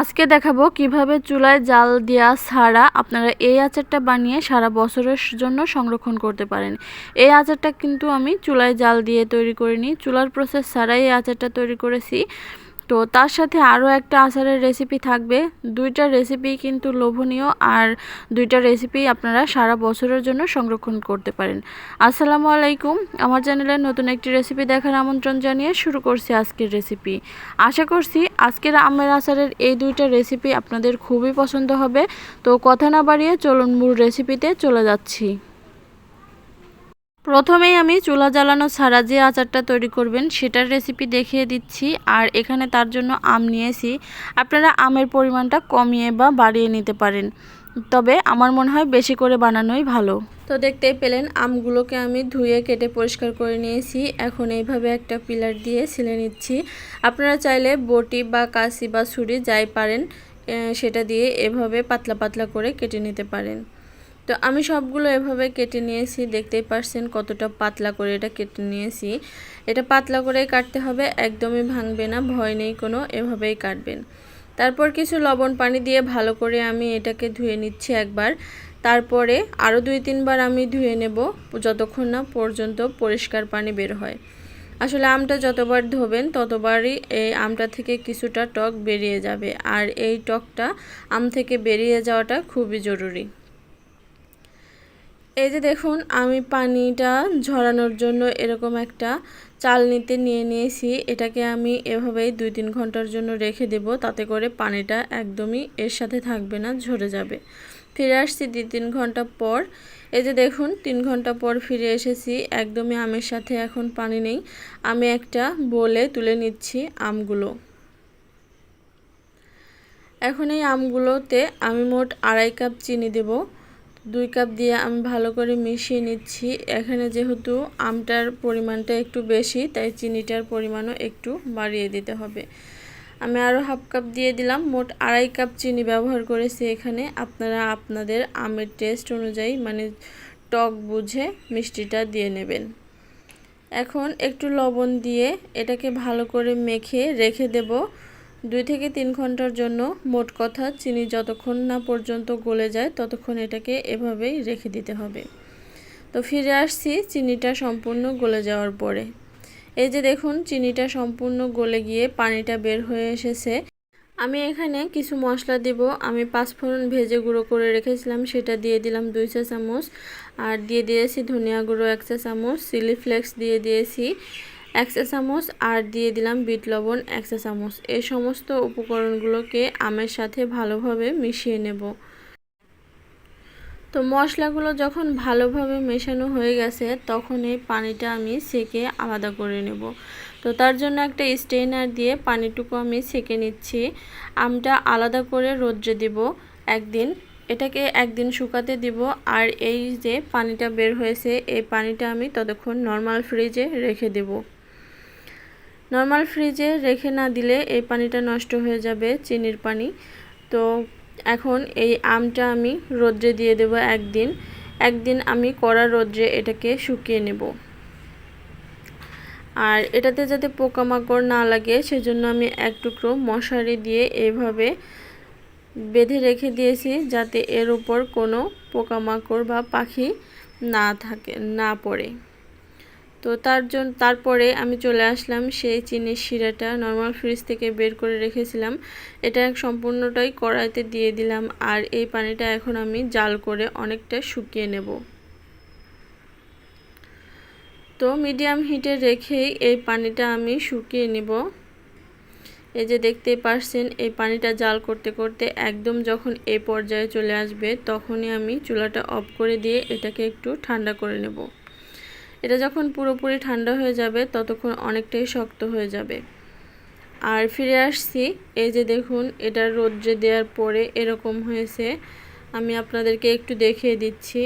আজকে দেখাবো কীভাবে চুলায় জাল দেওয়া ছাড়া আপনারা এই আচারটা বানিয়ে সারা বছরের জন্য সংরক্ষণ করতে পারেন। এই আচারটা কিন্তু আমি চুলায় জাল দিয়ে তৈরি করিনি। চুলার প্রসেস ছাড়াই এই আচারটা তৈরি করেছি। তো তার সাথে আরও একটা আচারের রেসিপি থাকবে। দুইটা রেসিপি কিন্তু লোভনীয় আর দুইটা রেসিপি আপনারা সারা বছরের জন্য সংরক্ষণ করতে পারেন। আসসালামু আলাইকুম। আমার চ্যানেলে নতুন একটি রেসিপি দেখার আমন্ত্রণ জানিয়ে শুরু করছি আজকের রেসিপি আশা করছি আজকের আমের আচারের এই দুইটা রেসিপি আপনাদের খুবই পছন্দ হবে। তো কথা না বাড়িয়ে চলুন মূল রেসিপিতে চলে যাচ্ছি। প্রথমেই আমি চুলা জ্বালানো ছাড়া যে আচারটা তৈরি করবেন সেটার রেসিপি দেখিয়ে দিচ্ছি। আর এখানে তার জন্য আম নিয়েছি। আপনারা আমের পরিমাণটা কমিয়ে বা বাড়িয়ে নিতে পারেন। তবে আমার মনে হয় বেশি করে বানানোই ভালো। তো দেখতেই পেলেন, আমগুলোকে আমি ধুয়ে কেটে পরিষ্কার করে নিয়েছি। এখন এইভাবে একটা পিলার দিয়ে ছিলে নিচ্ছি। আপনারা চাইলে বটি বা কাশি বা ছুরি যাই পারেন সেটা দিয়ে এভাবে পাতলা পাতলা করে কেটে নিতে পারেন। তো আমি সবগুলো এভাবে কেটে নিয়েছি, দেখতেই পারছেন কতটা পাতলা করে এটা কেটে নিয়েছি। এটা পাতলা করে কাটতে হবে, একদমই ভাঙবে না, ভয় নেই কোনো, এভাবেই কাটবেন। তারপর কিছু লবণ পানি দিয়ে ভালো করে আমি এটাকে ধুয়ে নিচ্ছি একবার। তারপরে আরও দুই তিনবার আমি ধুয়ে নেব, যতক্ষণ না পর্যন্ত পরিষ্কার পানি বের হয়। আসলে আমটা যতবার ধোবেন, ততবারই এই আমটা থেকে কিছুটা টক বেরিয়ে যাবে। আর এই টকটা আম থেকে বেরিয়ে যাওয়াটা খুবই জরুরি। এই যে দেখুন, আমি পানিটা ঝরানোর জন্য এরকম একটা চাল নিতে নিয়ে নিয়েছি। এটাকে আমি এভাবেই দুই তিন ঘণ্টার জন্য রেখে দেব, তাতে করে পানিটা একদমই এর সাথে থাকবে না, ঝরে যাবে। ফিরে আসছি দুই তিন ঘণ্টা পর। এই যে দেখুন, তিন ঘণ্টা পর ফিরে এসেছি। একদমই আমের সাথে এখন পানি নেই। আমি একটা বলে তুলে নিচ্ছি আমগুলো। এখন এই আমগুলোতে আমি মোট আড়াই কাপ চিনি দেবো। দুই কাপ দিয়ে আমি ভালো করে মিশিয়ে নিচ্ছি। এখানে যেহেতু আমটার পরিমাণটা একটু বেশি, তাই চিনিটার পরিমাণও একটু বাড়িয়ে দিতে হবে। আমি আরও হাফ কাপ দিয়ে দিলাম, মোট আড়াই কাপ চিনি ব্যবহার করেছি এখানে। আপনারা আপনাদের আমের টেস্ট অনুযায়ী মানে টক বুঝে মিষ্টিটা দিয়ে নেবেন। এখন একটু লবণ দিয়ে এটাকে ভালো করে মেখে রেখে দেব। দুই থেকে তিন ঘণ্টার জন্য মোট কথা চিনি যতক্ষণ না পর্যন্ত গলে যায় ততক্ষণ এটাকে এভাবেই রেখে দিতে হবে। তো ফিরে আসছি চিনিটা সম্পূর্ণ গলে যাওয়ার পরে। এই যে দেখুন, চিনিটা সম্পূর্ণ গলে গিয়ে পানিটা বের হয়ে এসেছে। আমি এখানে কিছু মশলা দেব। আমি পাঁচফোড়ন ভেজে গুঁড়ো করে রেখেছিলাম, সেটা দিয়ে দিলাম দুই চা চামচ আর দিয়ে দিয়েছি ধনিয়া গুঁড়ো এক চা চামচ চিলি ফ্লেক্স দিয়ে দিয়েছি। এক চা চামচ আর দিয়ে দিলাম বিট লবণ এক চা চামচ। এই সমস্ত উপকরণগুলোকে আমের সাথে ভালোভাবে মিশিয়ে নেব। তো মশলাগুলো যখন ভালোভাবে মেশানো হয়ে গেছে, তখন এই পানিটা আমি সেকে আলাদা করে নেব। তো তার জন্য একটা স্টেনার দিয়ে পানিটুকু আমি সেকে নিচ্ছি। আমটা আলাদা করে রোদ্রে দিব একদিন। এটাকে একদিন শুকাতে দিব। আর এই যে পানিটা বের হয়েছে, এই পানিটা আমি ততক্ষণ নর্মাল ফ্রিজে রেখে দেবো। নর্মাল ফ্রিজে রেখে না দিলে এই পানিটা নষ্ট হয়ে যাবে, চিনির পানি। তো এখন এই আমটা আমি রোদ্রে দিয়ে দেব একদিন। একদিন আমি কড়া রোদ্রে এটাকে শুকিয়ে নেব। আর এটাতে যাতে পোকামাকড় না লাগে, সেজন্য আমি এক টুকরো মশারি দিয়ে এইভাবে বেঁধে রেখে দিয়েছি, যাতে এর উপর কোনো পোকামাকড় বা পাখি না থাকে, না পড়ে। তো তার জন্য তারপরে আমি চলে আসলাম সেই চিনির শিরাটা নর্মাল ফ্রিজ থেকে বের করে রেখেছিলাম। এটা সম্পূর্ণটাই কড়াইতে দিয়ে দিলাম আর এই পানিটা এখন আমি জাল করে অনেকটা শুকিয়ে নেব। তো মিডিয়াম হিটে রেখেই এই পানিটা আমি শুকিয়ে নিব। এই যে দেখতেই পারছেন, এই পানিটা জাল করতে করতে একদম যখন এই পর্যায়ে চলে আসবে, তখনই আমি চুলাটা অফ করে দিয়ে এটাকে একটু ঠান্ডা করে নেব। এটা যখন পুরোপুরি ঠান্ডা হয়ে যাবে, ততক্ষণ অনেকটাই শক্ত হয়ে যাবে। আর ফিরে আসছি, এই যে দেখুন, এটা রোদ্রে দেওয়ার পরে এরকম হয়েছে। আমি আপনাদেরকে একটু দেখিয়ে দিচ্ছি।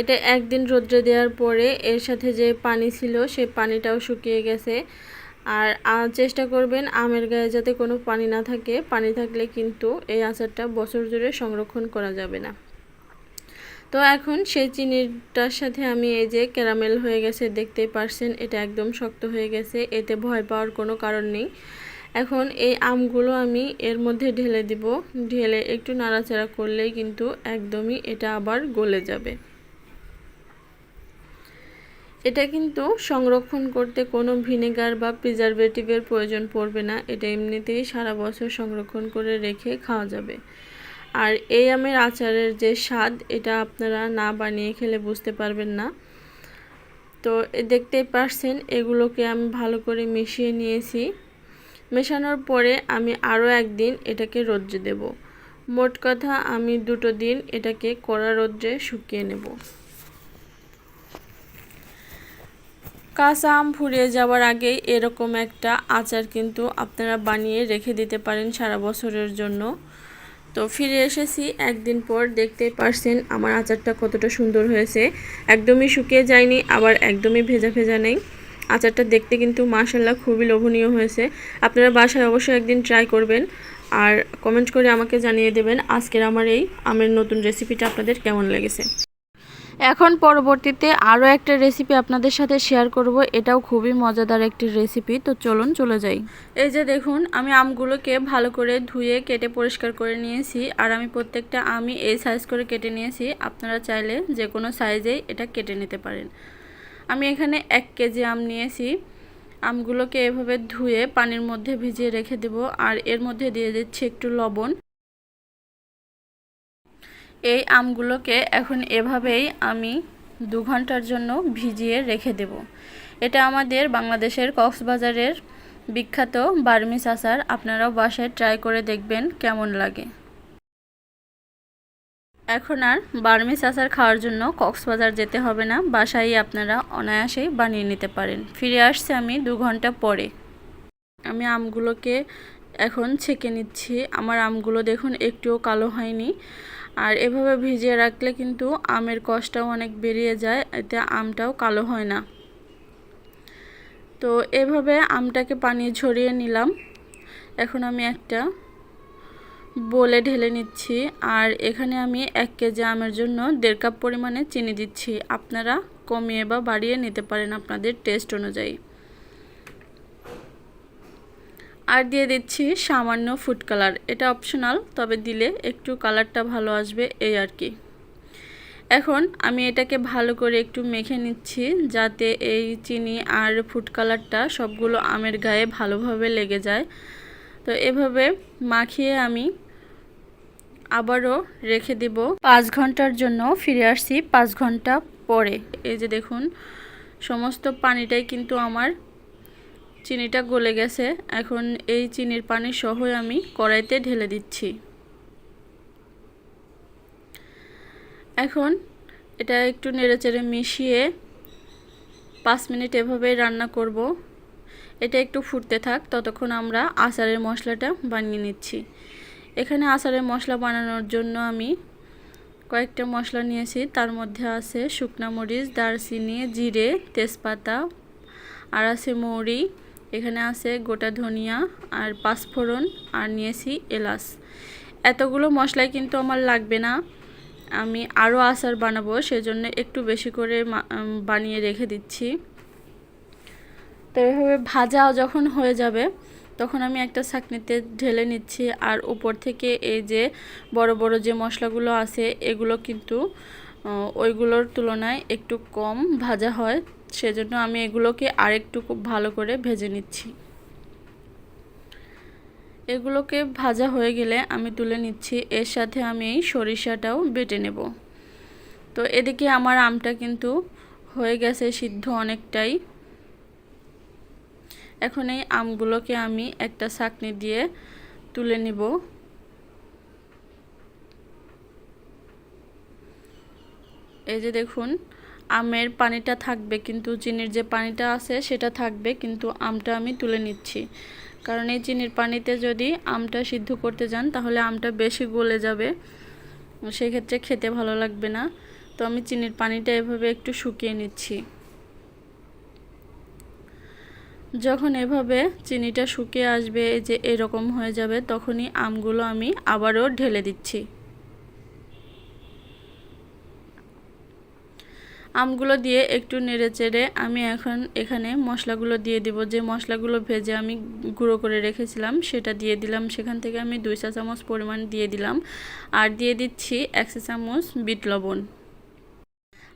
এটা একদিন রোদ্রে দেওয়ার পরে এর সাথে যে পানি ছিল, সে পানিটাও শুকিয়ে গেছে। আর চেষ্টা করবেন আমের গায়ে যাতে কোনো পানি না থাকে। পানি থাকলে কিন্তু এই আচারটা বছর জুড়ে সংরক্ষণ করা যাবে না। তো এখন সেই চিনিটার সাথে আমি এই যে ক্যারামেল হয়ে গেছে, দেখতেই পারছেন, এটা একদম শক্ত হয়ে গেছে, এতে ভয় পাওয়ার কোনো কারণ নেই। এখন এই আমগুলো আমি এর মধ্যে ঢেলে দিব, ঢেলে একটু নাড়াচাড়া করলেই কিন্তু একদমই এটা আবার গলে যাবে। এটা কিন্তু সংরক্ষণ করতে কোনো ভিনেগার বা প্রিজারভেটিভের প্রয়োজন পড়বে না, এটা এমনিতেই সারা বছর সংরক্ষণ করে রেখে খাওয়া যাবে। আর এই আমের আচারের যে স্বাদ, এটা আপনারা না বানিয়ে খেলে বুঝতে পারবেন না। তো দেখতেই পারছেন, এগুলোকে আমি ভালো করে মিশিয়ে নিয়েছি। মেশানোর পরে আমি আরও একদিন এটাকে রোদ্রে দেব। মোট কথা, আমি দুটো দিন এটাকে কড়া রোদ্রে শুকিয়ে নেব। কাঁচা আম ফুরিয়ে যাওয়ার আগেই এরকম একটা আচার কিন্তু আপনারা বানিয়ে রেখে দিতে পারেন সারা বছরের জন্য। তো ফিরে এসেছি একদিন পর দেখতে পারছেন আমার আচারটা কতটা সুন্দর হয়েছে। একদমই শুকিয়ে যায়নি, আবার একদমই ভেজা ভেজা নেই। আচারটা দেখতে কিন্তু মাশাল্লাহ খুবই লোভনীয় হয়েছে। আপনারা বাসায় অবশ্যই একদিন ট্রাই করবেন। আর কমেন্ট করে আমাকে জানিয়ে দেবেন আজকের আমার এই আমের নতুন রেসিপিটা আপনাদের কেমন লেগেছে। এখন পরবর্তীতে আরও একটা রেসিপি আপনাদের সাথে শেয়ার করব। এটাও খুবই মজাদার একটি রেসিপি তো চলুন, চলে যাই। এই যে দেখুন, আমি আমগুলোকে ভালো করে ধুয়ে, কেটে পরিষ্কার করে নিয়েছি। আর আমি প্রত্যেকটা আমি এই সাইজ করে কেটে নিয়েছি। আপনারা চাইলে যে কোনো সাইজেই এটা কেটে নিতে পারেন। আমি এখানে এক কেজি আম নিয়েছি। আমগুলোকে এভাবে ধুয়ে পানির মধ্যে ভিজিয়ে রেখে দেব। আর এর মধ্যে দিয়ে দিচ্ছি একটু লবণ। এই আমগুলোকে এখন এভাবেই আমি দু ঘণ্টার জন্য ভিজিয়ে রেখে দেব। এটা আমাদের বাংলাদেশের কক্সবাজারের বিখ্যাত বার্মিস আচার আপনারাও বাসায় ট্রাই করে দেখবেন কেমন লাগে। এখন আর বার্মিস আচার খাওয়ার জন্য কক্সবাজার যেতে হবে না। বাসায় আপনারা অনায়াসেই বানিয়ে নিতে পারেন। ফিরে আসছে আমি দু ঘণ্টা পরে। আমি আমগুলোকে এখন ছেঁকে নিচ্ছি। আমার আমগুলো দেখুন, একটুও কালো হয়নি। আর এভাবে ভিজিয়ে রাখলে কিন্তু আমের কষটাও অনেক বেরিয়ে যায়, এতে আমটাও কালো হয় না। তো এভাবে আমটাকে পানি ঝরিয়ে নিলাম। এখন আমি একটা বলে ঢেলে নিচ্ছি আর এখানে আমি এক কেজি আমের জন্য দেড় কাপ পরিমাণে চিনি দিচ্ছি। আপনারা কমিয়ে বা বাড়িয়ে নিতে পারেন আপনাদের টেস্ট অনুযায়ী। আর দিয়ে দিচ্ছি সামান্য ফুড কালার এটা অপশনাল তবে দিলে একটু কালারটা ভালো আসবে এই আর কি। এখন আমি এটাকে ভালো করে একটু মেখে নিচ্ছি, যাতে এই চিনি আর ফুড কালারটা সবগুলো আমের গায়ে ভালোভাবে লেগে যায়। তো এভাবে মাখিয়ে আমি আবারও রেখে দিব পাঁচ ঘণ্টার জন্য, ফিরে আসছি পাঁচ ঘণ্টা পরে। এই যে দেখুন, সমস্ত পানিটাই কিন্তু আমার চিনিটা গলে গেছে, এখন এই চিনির পানি সহই আমি কড়াইতে ঢেলে দিচ্ছি। এখন এটা একটু নেড়েচেড়ে মিশিয়ে পাঁচ মিনিট এভাবে রান্না করব। এটা একটু ফুটতে থাক, ততক্ষণ আমরা আচারের মশলাটা বানিয়ে নিচ্ছি। এখানে আচারের মশলা বানানোর জন্য আমি কয়েকটা মশলা নিয়েছি, তার মধ্যে আছে শুকনা মরিচ, দারচিনি, জিরে, তেজপাতা, আর আছে মৌরি। এখানে আছে গোটা ধনিয়া আর পাঁচফোড়ন আর নিয়েছি এলাচ। এতগুলো মশলাই কিন্তু আমার লাগবে না। আমি আরও আচার বানাবো, সেজন্য একটু বেশি করে বানিয়ে রেখে দিচ্ছি। তো এভাবে ভাজা যখন হয়ে যাবে, তখন আমি একটা ছাকনিতে ঢেলে নিচ্ছি। আর উপর থেকে এই যে বড় বড় যে মশলাগুলো আছে, এগুলো কিন্তু ওইগুলোর তুলনায় একটু কম ভাজা হয়। সেজন্য আমি এগুলোকে আরেকটু খুব ভালো করে ভেজে নিচ্ছি। এগুলোকে ভাজা হয়ে গেলে আমি তুলে নিচ্ছি। এর সাথে আমি এই সরিষাটাও বেটে নেব। তো এদিকে আমার আমটা কিন্তু হয়ে গেছে সিদ্ধ অনেকটাই। এখন এই আমগুলোকে আমি একটা ছাকনি দিয়ে তুলে নিব। এই যে দেখুন আমের পানিটা থাকবে, কিন্তু চিনির যে পানিটা আছে সেটা থাকবে, কিন্তু আমটা আমি তুলে নিচ্ছি। কারণ এই চিনির পানিতে যদি আমটা সিদ্ধ করতে যান, তাহলে আমটা বেশি গলে যাবে। সেক্ষেত্রে খেতে ভালো লাগবে না। তো আমি চিনির পানিটা এভাবে একটু শুকিয়ে নিচ্ছি। যখন এভাবে চিনিটা শুকিয়ে আসবে যে এরকম হয়ে যাবে, তখনই আমগুলো আমি আবারও ঢেলে দিচ্ছি। আমগুলো দিয়ে একটু নেড়ে চেড়ে আমি এখন এখানে মশলাগুলো দিয়ে দিব। যে মশলাগুলো ভেজে আমি গুঁড়ো করে রেখেছিলাম, সেটা দিয়ে দিলাম। সেখান থেকে আমি দুই চা চামচ পরিমাণ দিয়ে দিলাম। আর দিয়ে দিচ্ছি এক চা চামচ বিট লবণ।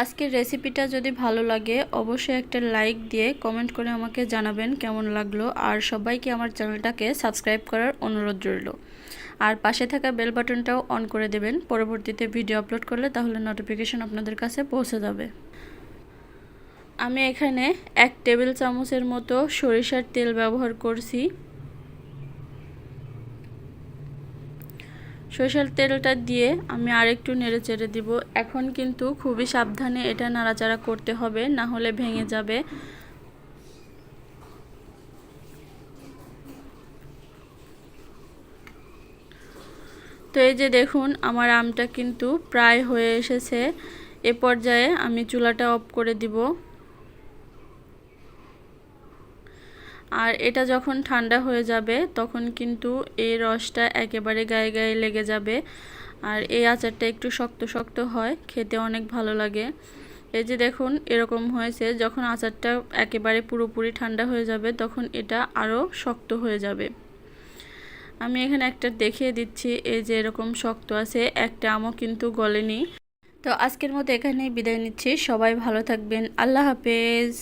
আজকের রেসিপিটা যদি ভালো লাগে, অবশ্যই একটা লাইক দিয়ে কমেন্ট করে আমাকে জানাবেন কেমন লাগল। আর সবাইকে আমার চ্যানেলটাকে সাবস্ক্রাইব করার অনুরোধ রইল। আর পাশে থাকা বেল বাটনটাও অন করে দেবেন। পরবর্তীতে ভিডিও আপলোড করলে তাহলে নোটিফিকেশন আপনাদের কাছে পৌঁছে যাবে। আমি এখানে এক টেবিল চামচের মতো সরিষার তেল ব্যবহার করছি। সরিষার তেলটা দিয়ে আমি আরেকটু নেড়ে চেড়ে দিব। এখন কিন্তু খুবই সাবধানে এটা নাড়াচাড়া করতে হবে, না হলে ভেঙে যাবে। তো এই যে দেখুন, আমার আমটা কিন্তু প্রায় হয়ে এসেছে। এ পর্যায়ে আমি চুলাটা অফ করে দিব। আর এটা যখন ঠান্ডা হয়ে যাবে, তখন কিন্তু এই রসটা একেবারে গায়ে গায়ে লেগে যাবে। আর এই আচারটা একটু শক্ত শক্ত হয়, খেতে অনেক ভালো লাগে। এই যে দেখুন, এরকম হয়েছে, যখন আচারটা একেবারে পুরোপুরি ঠান্ডা হয়ে যাবে, তখন এটা আরও শক্ত হয়ে যাবে। আমি এখানে একটা দেখিয়ে দিচ্ছি, এই যে এরকম শক্ত আছে, একটা আমও কিন্তু গলেনি। তো আজকের মতো এখানেই বিদায় নিচ্ছি, সবাই ভালো থাকবেন, আল্লাহ হাফেজ।